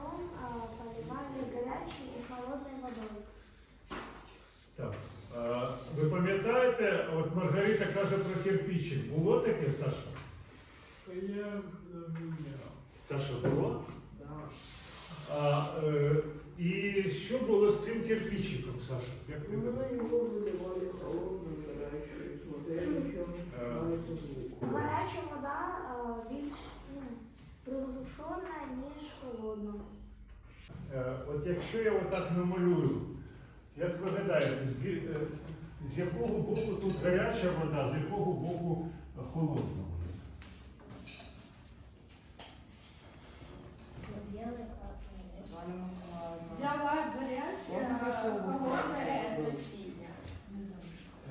потом а, поливали горячей и холодной водой. Так. А, ви пам'ятаєте, от Маргарита каже про кирпичик. Було таке, Саша? Я не. Саша, було? Да. А, е, і що було з цим кирпичиком, Саша? Як ти думаєш? на него выливали холодную горячую, смотрели, чем нравится звук. Гаряча вода а, більш ну, приглушена, ніж холодна. Е, От якщо я отак намалюю, як ви гадаєте, з, е, з якого боку тут гаряча вода, з якого боку холодна вода? Вас горячая, а холодная это синяя.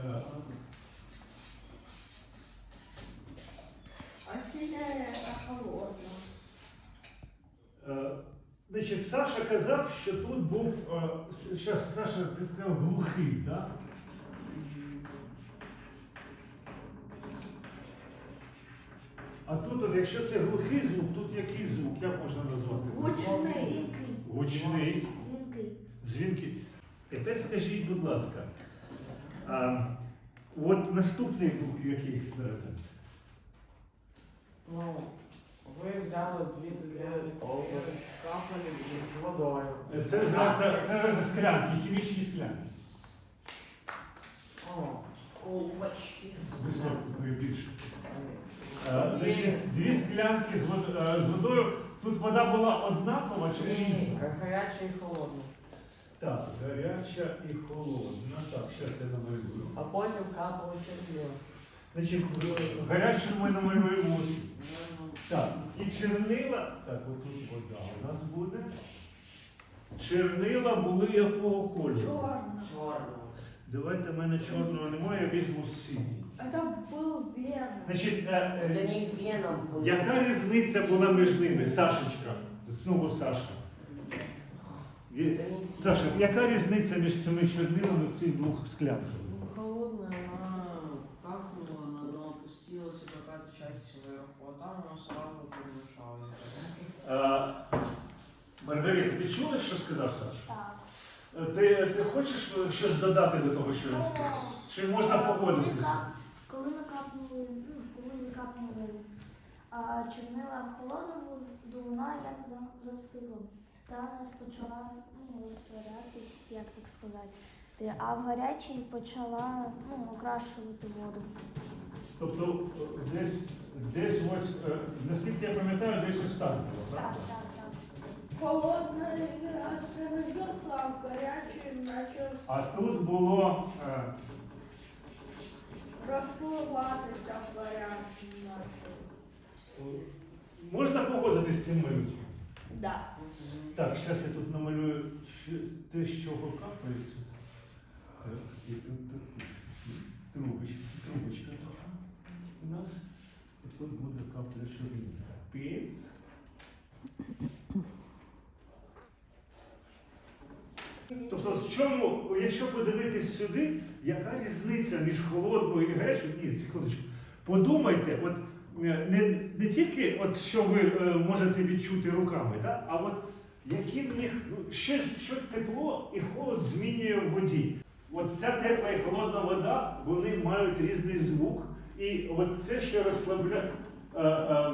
Е, А синяя это холодная. Е, Значить, Саша казав, що тут був. Зараз, Саша, ти сказав глухий, так? А тут, от, якщо це глухий звук, тут який звук, як можна назвати? Гучний. Гучний. Дзвінкий. Дзвінки. Тепер скажіть, будь ласка, а, от наступний був який експеримент? Ну, ви взяли дві цукерки, капали з водою. Це називається це називається склянки, хімічні склянки. О, колбочки. Високої більше. Е, Значить, дві склянки з вод- е, з водою. Тут вода була однакова чи Ні, різна? гаряче і холодне. Так, гаряча і холодна. Так, зараз я намалюю. А потім капали черв'я. Значить, гарячу ми намалюємо. ось. Так, і чернила. Так, отут вода у нас буде. Чернила були якого кольору? Черная. Чорно. Давайте в мене чорного немає, я візьму синій. Это был верно. Значить, е, е, Це не веном було. яка різниця була між ними, Сашечка? Знову Саша. Є- Саша, яка різниця між цими чорнилами в цих двох склянках? Чула, що сказав Саша? Так. Е, Ти, ти хочеш е, щось додати до того, що він сказав? Чи можна погодитися? Коли ми капнули, ну, коли ми капнули а, чорнила в холодну воду, вона як за- застигла. Та вона почала ну, розтворятись, як так сказати. А в гарячій почала ну, окрашувати воду. Тобто е, десь, десь ось, е, наскільки я пам'ятаю, десь ось так було, правда? так, так. Холодная остановился, а в горячей начал А тут було е, расплываться в горячем начал. можна погодитись з цим малюнком? Да. Так, зараз я тут намалюю те, з чого капається. Так, і тут так, трубочка, це трубочка така у нас. І тут буде капля чорнила. Піц. Тобто, в чому, якщо подивитись сюди, яка різниця між холодною і гарячою? Ні, секундочку. Подумайте, от е, не, не тільки от, що ви е, можете відчути руками, да? а от які в ну, щось, що тепло і холод змінює в воді. От ця тепла і холодна вода, вони мають різний звук. І от це, що розслабляє. Е, е,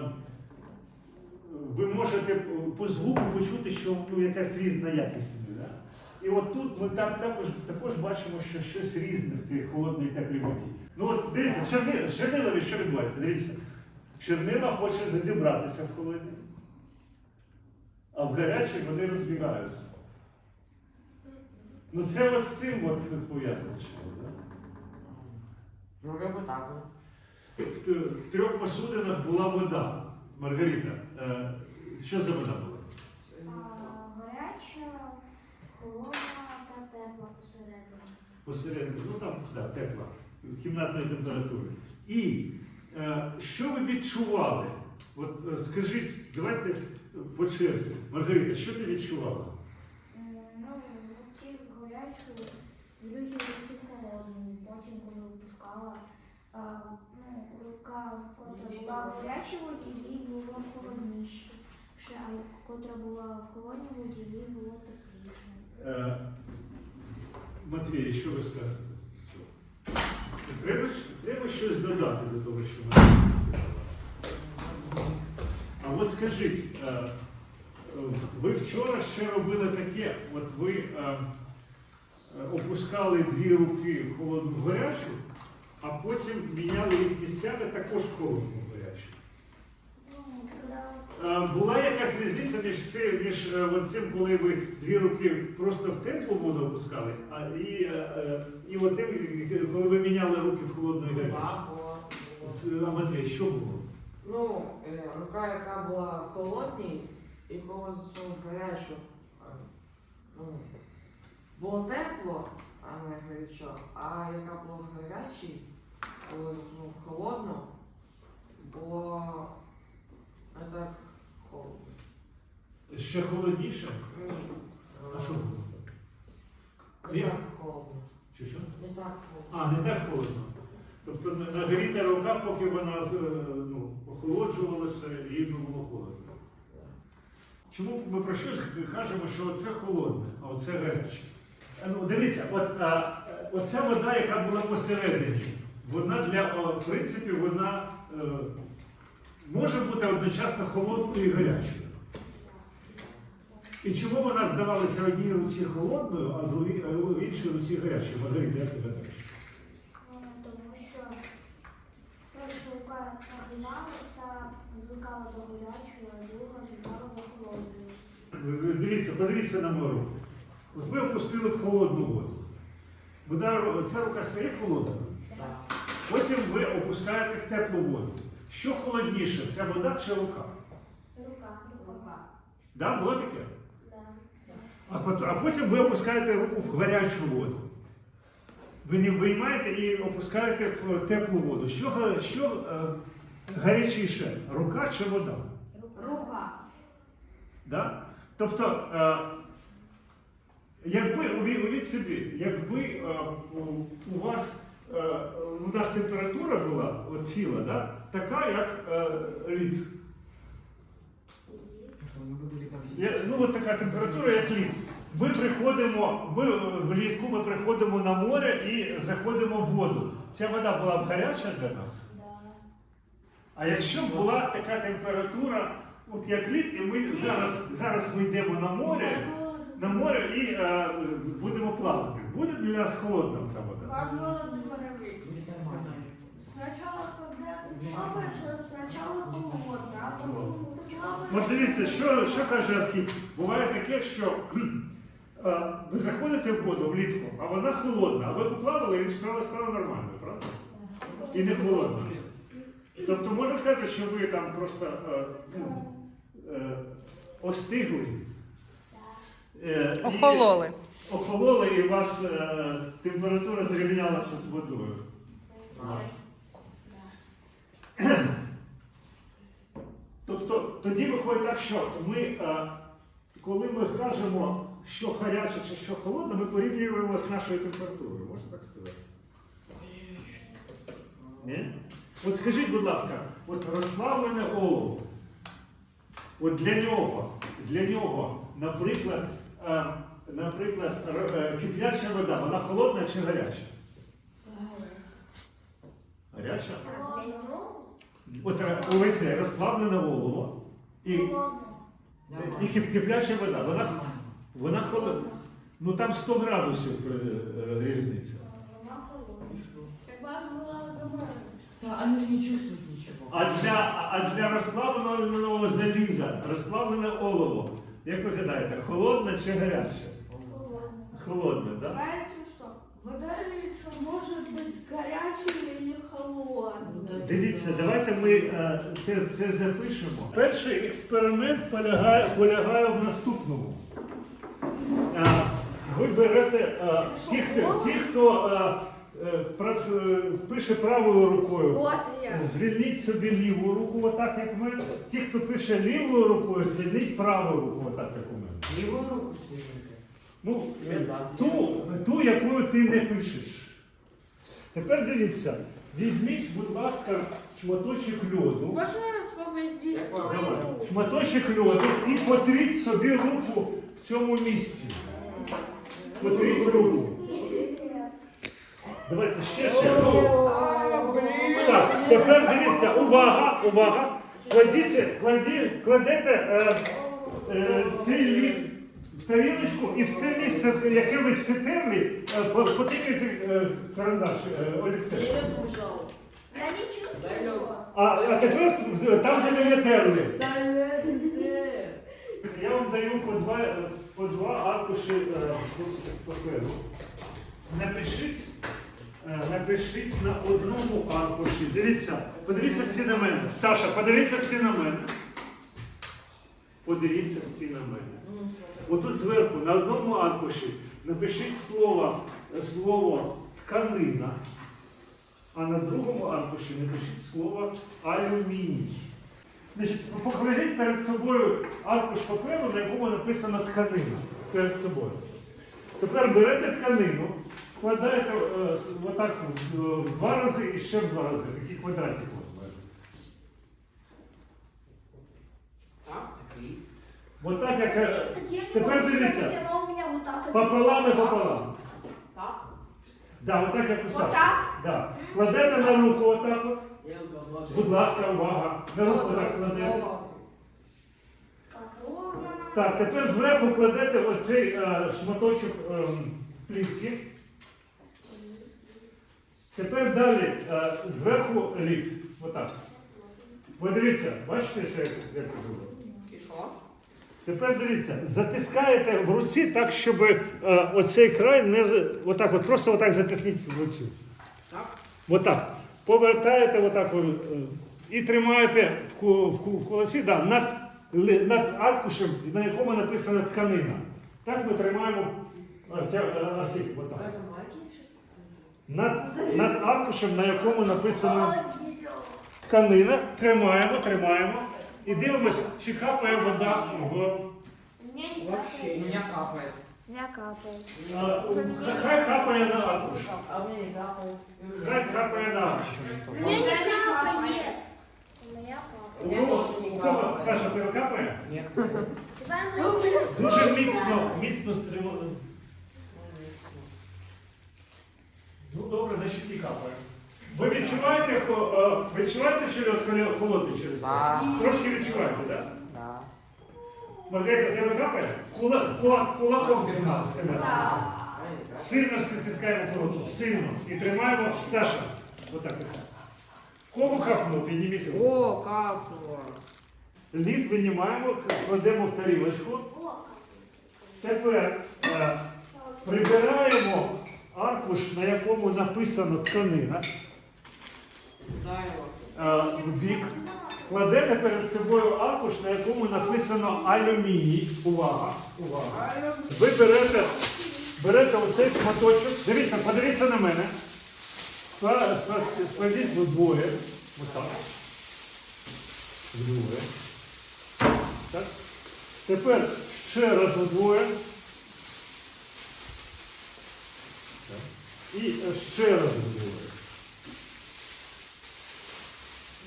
ви можете по звуку почути, що ну, якась різна якість. І от тут ми так, також, також бачимо, що щось різне в цій холодній теплій воді. Ну от дивіться, в черни- з чернилами що відбувається? Дивіться, чернила хоче зазібратися в холодній, а в гарячій вони розбігаються. Ну це от з цим от це пов'язано. Ну, так. В, в трьох посудинах була вода. Маргарита, е, що за вода була? А, гаряча, холодна та тепла посередині. Посередині, ну там да, тепла, кімнатної температури. І е, що ви відчували? От е, скажіть, давайте по черзі. Маргарита, що ти відчувала? М, Ну, в руці гарячу, в другій руці холодну. Потім, коли випускала, а, ну, рука котра була в гарячій воді, їй було холодніше. Ще, а котра була в холодній воді, їй було тепліше. Е, Матвій, що ви скажете? Треба, треба щось додати до того, що ми сказали. А от скажіть, е, ви вчора ще робили таке, от ви е, опускали дві руки холодну гарячу, а потім міняли їх місцями також холодну в гарячу. Ну, коли Е, Була якась різниця між цим, між е, цим, коли ви дві руки просто в теплу воду опускали, а і, е, е, і от тим, коли ви міняли руки в холодну гарячу? З- А Матвій, що було? Ну, е, рука, яка була в холодній, і коли засунув гарячу, е, ну, було тепло, а не гарячо, а яка була в гарячій, коли засунув холодну, було не так холодно. Ще холодніше? Ні. А що було? Не так холодно. Чи що? Не так холодно. А, не так холодно. Тобто на- нагріта рука, поки вона е, ну, охолоджувалася, їй не було холодно. Чому ми про щось кажемо, що це холодне, а оце гаряче? Е, Ну, дивіться, от, а, оця вода, яка була посередині, вона для, в принципі, вона е, може бути одночасно холодною і гарячою. І чому вона здавалася одній руці холодною, а в іншій руці гарячою? Маргарита, як ти гадаєш? Тому що перша та звикала до гарячої, а друга звикала до холодної. Ви Дивіться, подивіться на мою руку. От ви опустили в холодну воду. Вода, ця рука стає холодною. Потім ви опускаєте в теплу воду. Що холодніше, ця вода чи рука? Рука. Рука. Да, було таке? Да. А, а потім ви опускаєте руку в гарячу воду. Ви не виймаєте і опускаєте в теплу воду. Що, що е, гарячіше, рука чи вода? Рука. Да? Тобто, е, якби уві- уявіть собі, якби е, у- у вас у нас температура була от тіла, да? така, як е, лід. Я- ну, от така температура, як лід. Ми приходимо, ми е, влітку ми приходимо на море і заходимо в воду. Ця вода була б гаряча для нас. А якщо б була така температура, от як лід, і ми зараз, зараз ми йдемо на море, на море і е, будемо плавати. Буде для нас холодна ця вода. Сначала, когда ты сначала холодно, а потом ты плаваешь... От дивіться, що, що каже Архіп. Буває таке, що е, ви заходите в воду влітку, а вона холодна, а ви поплавали і стало, стало нормально, правда? І не холодно. Тобто можна сказати, що ви там просто е, ну, е, остигли. Е, і- Охололи. охололи і у вас е, температура зрівнялася з водою. Тобто тоді виходить так, що ми, е, коли ми кажемо, що гаряче чи що холодне, ми порівнюємо з нашою температурою, можна так сказати? Ні? От скажіть, будь ласка, от розплавлене олово, от для нього, для нього, наприклад, е, наприклад, е, кипляча вода, вона холодна чи гаряча? Гаряча? От е, оце розплавлене олово і, і кипляча вода, вона, вона холодна. Ну там 100 градусів е, різниця. Вона холодна. Пан Володимирович, Да, они не чувствуют ничего. А для, а для розплавленого заліза, розплавлене олово, як ви гадаєте, холодне чи гаряче? Холодна. Холодне, так? Да? знаете что? Вода еще может быть горячей или. Дивіться, давайте ми е, це, це запишемо. Перший експеримент полягає, полягає в наступному. Е, Ви берете е, ті, хто- ті, хто е, е, прав- е, пише правою рукою, Вот я. звільніть собі ліву руку, отак як ми. Ті, хто пише лівою рукою, звільніть праву руку, отак як у мене. Левую руку снимите. Ну, е, ту, ту, якою ти не пишеш. Тепер дивіться, візьміть, будь ласка, шматочок льоду. Ту и шматочок льоду і потріть собі руку в цьому місці. Потріть руку. Давайте ще ще. Так, тепер дивіться, увага, увага. Кладіть, кладі, кладете е, е, цей лід тарілочку і в це місце, яке ви цiterли, е, потикайте карандаш е, олівцем. Я не чувствую. А, а тепер там, де ви не терли. Я вам даю по два, по два аркуші е, паперу. Напишіть, напишіть на одному аркуші. Дивіться, подивіться всі на мене. Саша, подивіться всі на мене. Подивіться всі на мене. Отут зверху на одному аркуші напишіть слово, е, слово тканина, а на другому аркуші напишіть слово алюміній. Значить, покладіть перед собою аркуш паперу, на якому написано тканина перед собою. Тепер берете тканину, складаєте е, отак в, в два рази і ще в два рази, такі квадратики. Так, такий. Отак, як е, Так я не Тепер могу, дивіться. меня вот так. пополам і пополам. Так? Да, отак, як у Саші. Отак? Да. Кладете на руку отак. От. Я угадав. Будь ласка, увага. На руку так кладете. Так, ровно. Так, тепер зверху кладете оцей е, шматочок ем, плівки. Тепер далі е, зверху лід. Отак. Подивіться, бачите, що як, як це зробив? І що? Тепер дивіться, затискаєте в руці так, щоб е, оцей край не отак, от просто отак затисніть в руці. Так? Отак. Повертаєте отак е, і тримаєте в, ку- в, ку- в кулаці да, над, над аркушем, на якому написана тканина. Так ми тримаємо е, архів. Отак. Над, над аркушем, на якому написано тканина, тримаємо, тримаємо і дивимося, чи капає вода в. Мне не Вообще, капает. меня капает. Меня капает. А, Хай капає на аркуш. А мне не капает. Хай капає на аркуш. Мне не капает. У меня капает. Мне тоже не У кого? капает. Саша, тебе капає? Ні. Иван Владимирович. Дуже міцно, міцно стримано. Ну добре, значить і капає. Ви відчуваєте, хо- е, відчуваєте, що лід холодний через це? Трошки відчуваєте, так? Да. Маргарита, в тебе капає? Кулак, кулак, кулаком зігнали. Сильно стискаємо кулаком, сильно. І тримаємо. Саша, отак. отак. Кого капнув? Підніміть руку. О, капнуло. Лід винімаємо, кладемо в тарілочку. Тепер е, прибираємо аркуш, на якому написано тканина, Е, в бік. Кладете перед собою аркуш, на якому написано алюміній. Увага! Увага! Ви берете, берете оцей шматочок. Дивіться, подивіться на мене. Скла- скла- Складіть вдвоє. Отак. Вдвоє. Так. Тепер ще раз вдвоє. І ще раз вдвоє.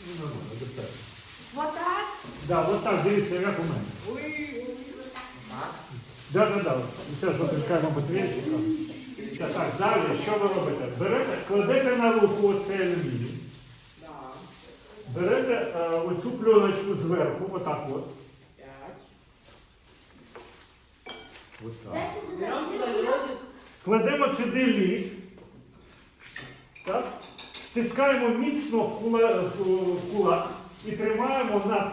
Ну, нормально, достатньо. Вот так. Да, от так, дивіться, як у мене. Так. Да, да, да. Зараз запускаємо батарейки. Так, так, далі, що ви робите? Берете, кладете на руку оцей алюміній, берете е, оцю пленочку зверху, отак от. Отак. Лёдик. Кладемо сюди лід. Так? Стискаємо міцно в кула- в- в кулак і тримаємо над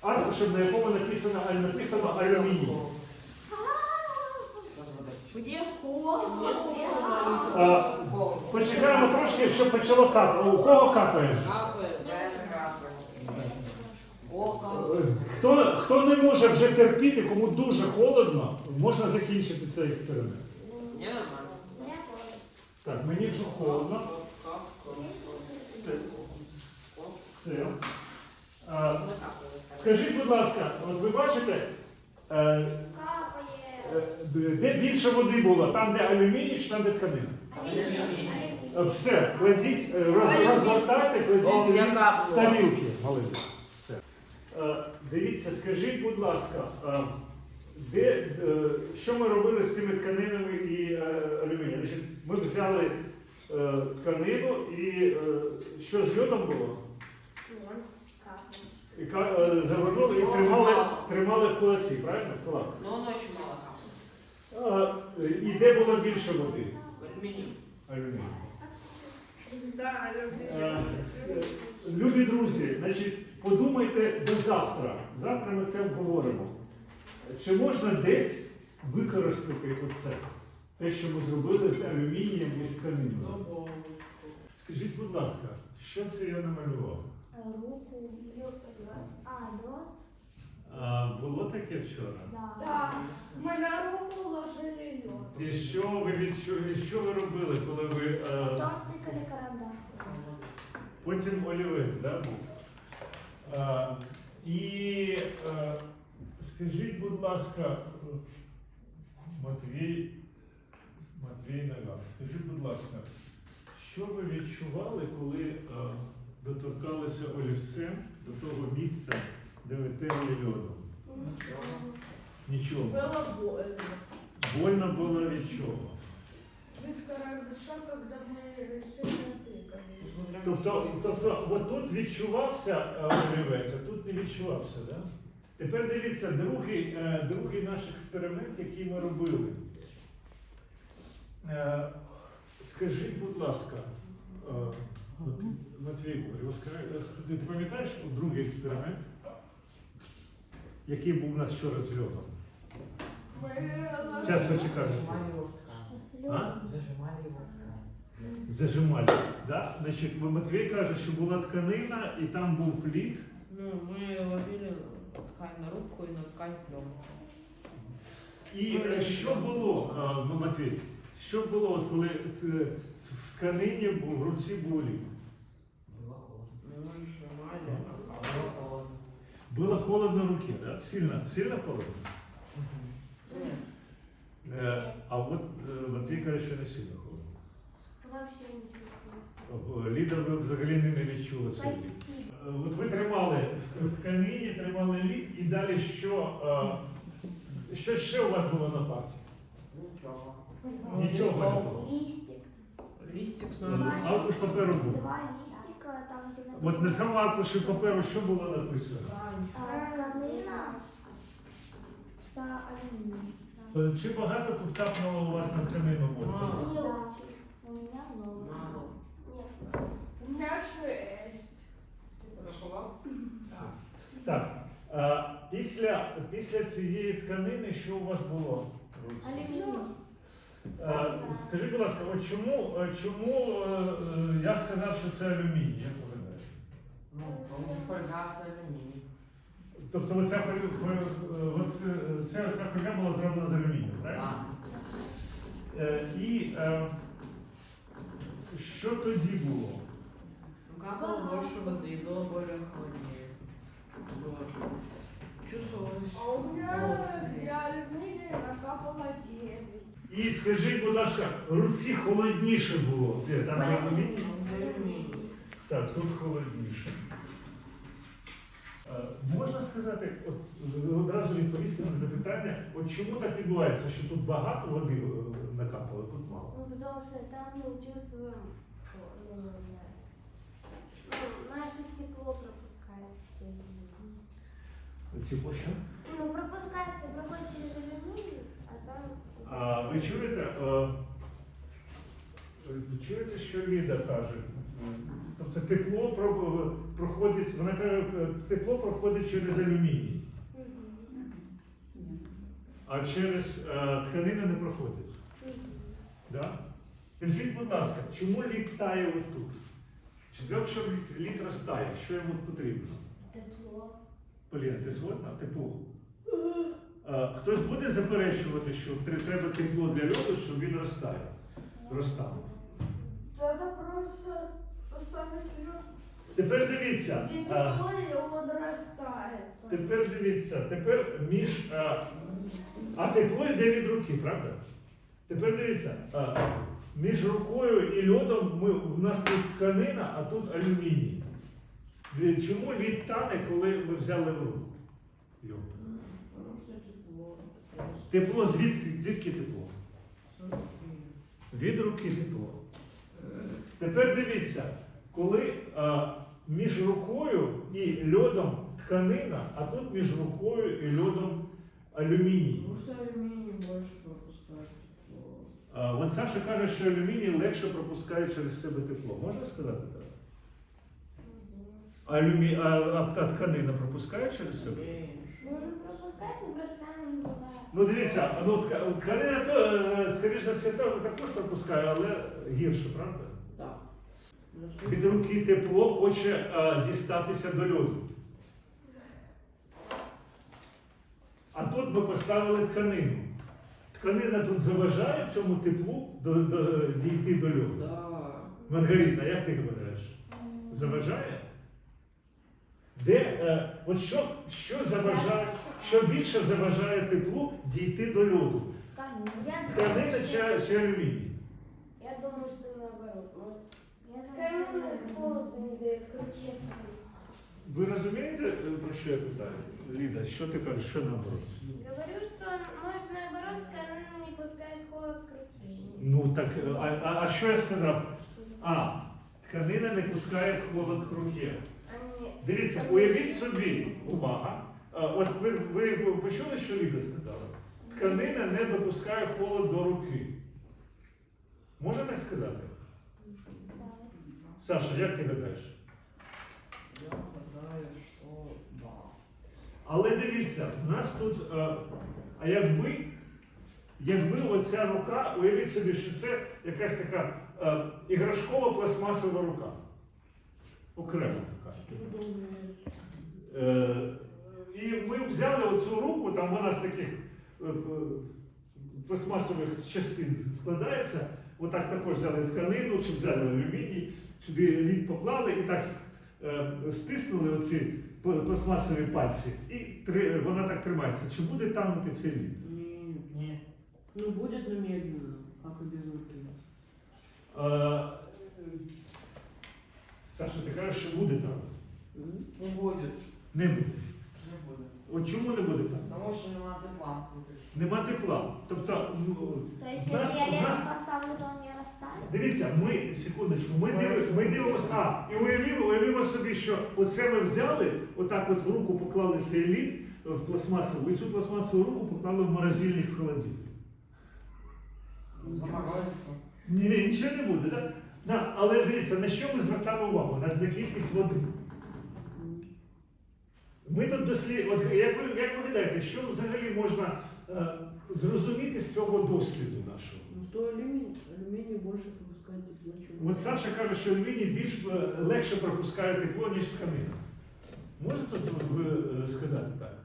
аркушем, на якому написано, написано алюміній. Почекаємо трошки, щоб почало капати. У кого капає? Хто, хто не може вже терпіти, кому дуже холодно, можна закінчити цей експеримент. Так, мені вже холодно. Все. А, скажіть, будь ласка, от ви бачите, е, е, де більше води було? Там, де алюміній, чи там, де тканина? Все, кладіть, е, роз, розгортайте, кладіть в тарілки. Все. Е, Дивіться, скажіть, будь ласка, е, де, е, що ми робили з цими тканинами і е, алюмінієм? Ми взяли тканину і е, що з льодом було? І е, завернули і тримали, тримали в кулаці, правильно? В кулак. Но оно еще мало. Е, І де було більше води? Алюминий. Алюміній. Да, Е, Любі друзі, значить, подумайте до завтра. Завтра ми це обговоримо. Чи можна десь використати оце? Те, що ми зробили з алюмінієм і з тканиною? Скажіть, будь ласка, що це я намалював? Е, Руку, а, льод, А, було таке вчора? да. Да, мы на руку ложили лед. І що ви відчу... і що ви робили, коли ви. Е... Потом тыкали карандашком. Потім олівець, да, був? Е, і е, скажіть, будь ласка, е, Матвій, Матвій Наган, скажіть, будь ласка, що ви відчували, коли е, доторкалися олівцем до того місця, де ви терли льодом? Нічого. Было больно. Больно було від чого? Без карандаша, когда мы решили тыкали. Смотря Тобто, тобто от тут відчувався е, олівець, а тут не відчувався, да? Тепер дивіться, другий, е, другий наш експеримент, який ми робили. Е, Скажіть, будь ласка, е, Матвій е, ти пам'ятаєш другий експеримент, який був у нас вчора з льодом? Мы ложили... Час. Зажимали льодом. Зажимали. Да? Значить, Матвій каже, що була тканина і там був лід. Ну, мы ложили ткань на руку и на ткань пленку. І е, що було, ну, Матвій, що було, от коли е, в тканині був, в руці був лід? Было холодно. Мы нажимали, а Было холодно. Було холодно руки, да? Сильно, сильно холодно? Нет. Е, А от е, Матвій каже, що не сильно холодно. Вообще нічого. Е, Ліда ви взагалі не не відчула цей лід. Почти. Е, От ви тримали в в тканині, тримали лід, і далі що, е, що ще у вас було на парті? Ничего. Нічого не було. Листик. Листик с Е. Аркуш паперу був. Два листика, там где От на написано. цьому аркуші паперу що було написано? А, тканина та алюминий. Е, Чи багато тут у вас на тканину воду? Мало. У меня много. Мало. Нет. У меня шесть. Так. А, після, після цієї тканини що у вас було? в руці? Е, Скажіть, будь ласка, от чому, е, чому е, е, я сказав, що це алюміній? Як ви гадаєте? Ну, потому что фольга это алюминий. Тобто оця, фоль- фоль- е, оце- ця, ця фольга була зроблена з алюмінію, правильно? Да. Е, і е, що тоді було? Ну, капало больше воды, было более холоднее. Было. Чувствовалось. А у меня холод. для алюминия накапало девять. І скажіть, будь ласка, руці холодніше було. Де, там де алюміній? Так, тут холодніше. Е, Можна сказати, от, одразу відповісти на запитання, от чому так відбувається, що тут багато води е, накапало, тут мало? Ну, потому что там мы чувствуем, ну, не знаю, ну, наше тепло пропускает все. Тепло що? Ну, пропускается, проходит через алюминий, а там... А ви чуєте? е, Ви чуєте, що Ліда каже? Тобто тепло проходить, вона каже, тепло проходить через алюміній, а через е, тканину не проходить. Да? Скажіть, будь ласка, чому лід тає ось тут? Чи якщо лід розтає, що йому потрібно? Тепло. Поліна, ти згодна? Тепло. Е, Хтось буде заперечувати, що треба тепло для льоду, щоб він розтає? Розтав. Тогда просто поставить лед. Тепер дивіться. Е, тепло, он. Тепер дивіться, тепер між. А, а тепло йде від руки, правда? Тепер дивіться, а, між рукою і льодом ми, у нас тут тканина, а тут алюміній. Е, Чому лід тане, коли ми взяли в руку? Тепло. Звідки, звідки тепло? Від руки тепло. Тепер дивіться, коли а, між рукою і льодом тканина, а тут між рукою і льодом алюміній. Потому что алюминий больше пропускает тепло. А, от Саша каже, що алюміній легше пропускає через себе тепло. Можна сказати так? Алюмі... А, а та тканина пропускає через себе? Ну. Ну дивіться, ну тка- тканина то, е, скоріш за все, також пропускає, але гірше, правда? Да. Ну, Від руки тепло хоче е, дістатися до льоду. А тут ми поставили тканину. Тканина тут заважає цьому теплу до, до, дійти до льоду. Да. Маргарита, як ти вважаєш? Заважає? Де, е, от що, що заважає, що більше заважає теплу дійти до льоду? Тканина. Чи, що- чи алюміній? Я думаю, що наоборот. Я Тканина думаю, що холодно круче. Ви розумієте, е, про що я питаю? Ліда, що ти кажеш, що наоборот? Говорю, что может наоборот, тканина не пускает холод к. Ну так, е, а, а, а що я сказав? А, тканина не пускає холод к руке. Они... Дивіться, уявіть собі, увага. От ви, ви почули, що Ліда сказала? Тканина не допускає холод до руки. Можна так сказати? Саша, як ти гадаєш? Я гадаю, що да. Але дивіться, в нас тут, е, а якби, якби оця рука, уявіть собі, що це якась така е, іграшкова пластмасова рука. Окрема така. Е, і ми взяли оцю руку, там вона з таких е, е, пластмасових частин складається. Отак також взяли тканину, чи взяли алюміній, сюди лід поклали і так е, стиснули оці пластмасові пальці, і три, вона так тримається. Чи буде танути цей лід? Нет. Ні. Ну, будет, но медленно, как и без руки. Е, Саша, ти кажеш, що буде танути? М? Не буде. Не буде. Не буде. От чому не буде танути? Тому що нема тепла. Нема тепла. Тобто, ну, То есть, Нас- если я нас- лето поставлю, то он не растает? Дивіться, ми, секундочку, ми, дивимося, ми дивимося, а, і уявімо, уявімо собі, що оце ми взяли, отак от в руку поклали цей лід е, в пластмасову, і цю пластмасову руку поклали в морозильник в холодильник. Заморозиться. Ні, ні, нічого не буде, так? На, але дивіться, на що ми звертали увагу? На, на кількість води. Ми тут дослід... От, як, ви, як ви гадаєте, що взагалі можна е, зрозуміти з цього досліду нашого? Ну, что алюминий, алюминий больше пропускает тепло, От Саша каже, що алюміній більш е, легше пропускає тепло, ніж тканина. Можете тут ви е, сказати так?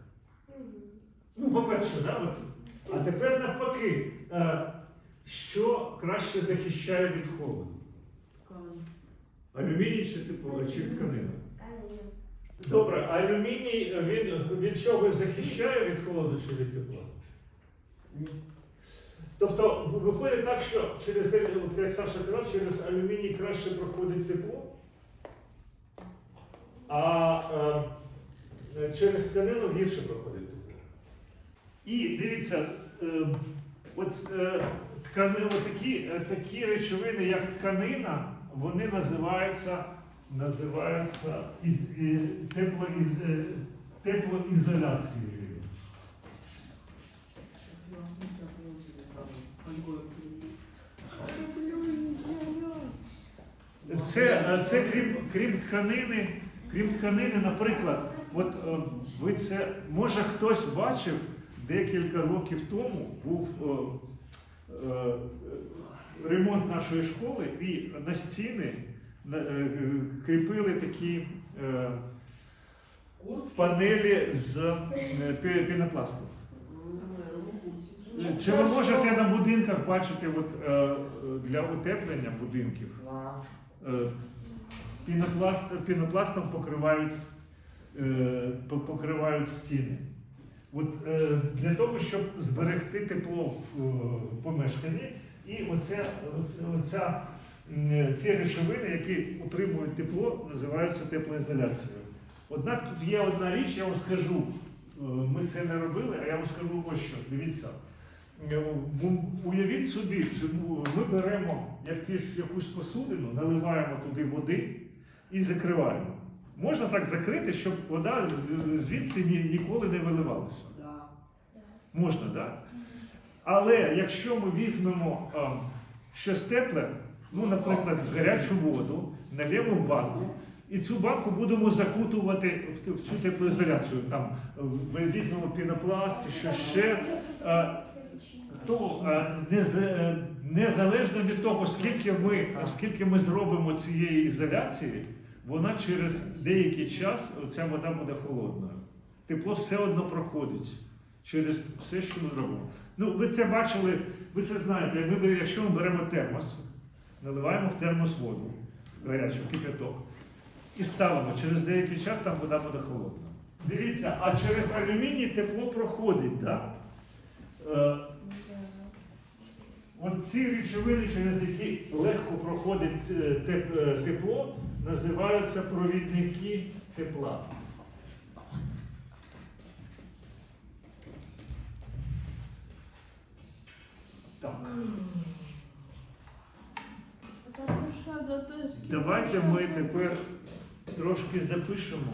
Ну, по-перше, да, от. а тепер навпаки, е, що краще захищає від холоду? Алюміній чи, типу, чи тканина? Тканина. Добре, алюміній він від чогось захищає від холоду чи від тепла? Ні. Тобто виходить так, що через, от як Саша казав, через алюміній краще проходить тепло, а е, через тканину гірше проходить тепло. І дивіться, е, от е, ткани, такі, е, такі речовини, як тканина, вони називаються, називаються із, і, е, теплоізоляцією. Сразу. Фольгой прилить. Це, е, це крім, крім тканини, крім тканини, наприклад, от е, ви це може хтось бачив декілька років тому був е, е, ремонт нашої школи, і на стіни е, кріпили такі е, панелі з е, пінопласту. Чи ви можете на будинках бачити от, е, е, для утеплення будинків? Е, Пінопласт, пінопластом покривають, е, покривають стіни. От, е, для того, щоб зберегти тепло в е, помешканні, і оця, оця, оця ці речовини, які утримують тепло, називаються теплоізоляцією. Однак тут є одна річ, я вам скажу, е, ми це не робили, а я вам скажу ось що. Дивіться. Е, Уявіть собі, ми беремо якусь, якусь посудину, наливаємо туди води і закриваємо. Можна так закрити, щоб вода звідси ні- ніколи не виливалася. Да. Можна, так? Да? Але якщо ми візьмемо а, щось тепле, ну, наприклад, гарячу воду, налємо в банку, і цю банку будемо закутувати в, в цю теплоізоляцію. Там е, ми візьмемо пінопласт, що ще. А, то е, е, незалежно від того, скільки ми, скільки ми зробимо цієї ізоляції, вона через деякий час ця вода буде холодною. Тепло все одно проходить через все, що ми робимо. Ну, ви це бачили, ви це знаєте, ми, якщо ми беремо термос, наливаємо в термос воду, гарячу, кипяток, і ставимо, через деякий час там вода буде холодна. Дивіться, а через алюміній тепло проходить, так? Е, От ці речовини, через які легко проходить е, е, тепло, називаються провідники тепла. Так. Давайте ми тепер трошки запишемо